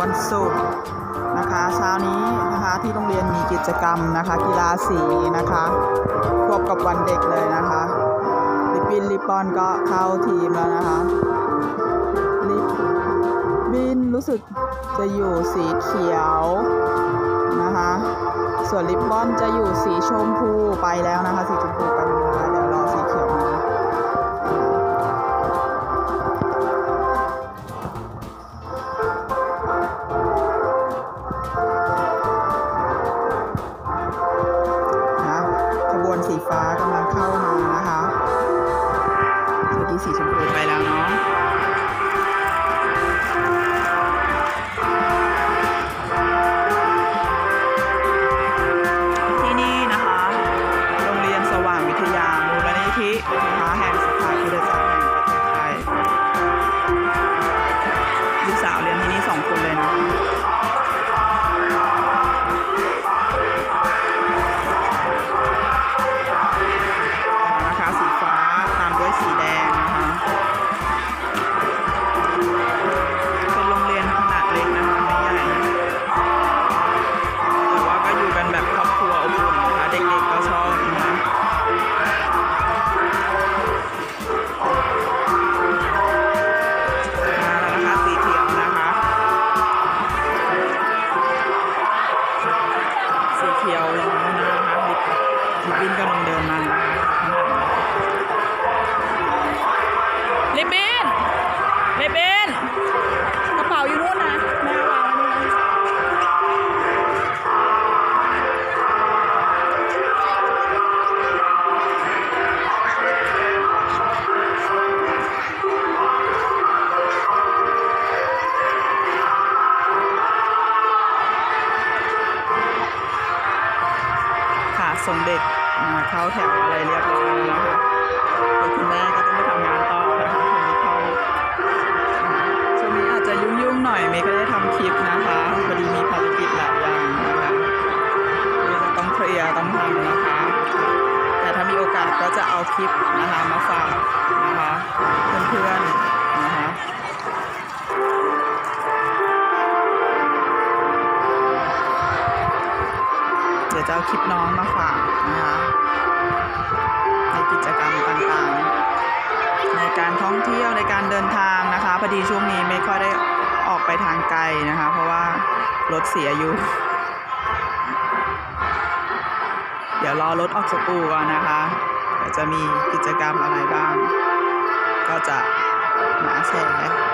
วันศุกร์นะคะเช้านี้นะคะที่โรงเรียนมีกิจกรรมนะคะ กีฬาสีนะคะควบกับวันเด็กเลยนะคะลิบินลิปบอนก็เข้าทีมแล้วนะคะลิบินรู้สึกจะอยู่สีเขียวนะคะส่วนลิปบอนจะอยู่สีชมพูไปแล้วนะคะ สีชมพูไปแล้วเดี๋ยวรอสีเขียว ส่งเด็กมาเข้าแถวอะไรเรียบร้อยแล้วนะคะเดี๋ยคุณแม่ก็ต้องไปทำงานต่อนะคะวันนี้เขาช่วงนี้อาจจะยุ่งๆหน่อยเมย์ก็ได้ทำคลิปนะคะพอดีมีภารกิจหลายอย่างนะคะที่จะต้องเคลียร์ต้องทำนะคะ แต่ถ้ามีโอกาสก็จะเอาคลิปนะคะมาฝากนะคะเพื่อนๆ เอาคลิปน้องมาฝากนะคะในกิจกรรมต่างๆ ในการท่องเที่ยวในการเดินทางนะคะพอดีช่วงนี้ไม่ค่อยได้ออกไปทางไกลนะคะ เพราะว่ารถเสียอยู่ เดี๋ยวรอรถออกจากอู่ก่อนนะคะจะมีกิจกรรมอะไรบ้าง ก็จะมาแชร์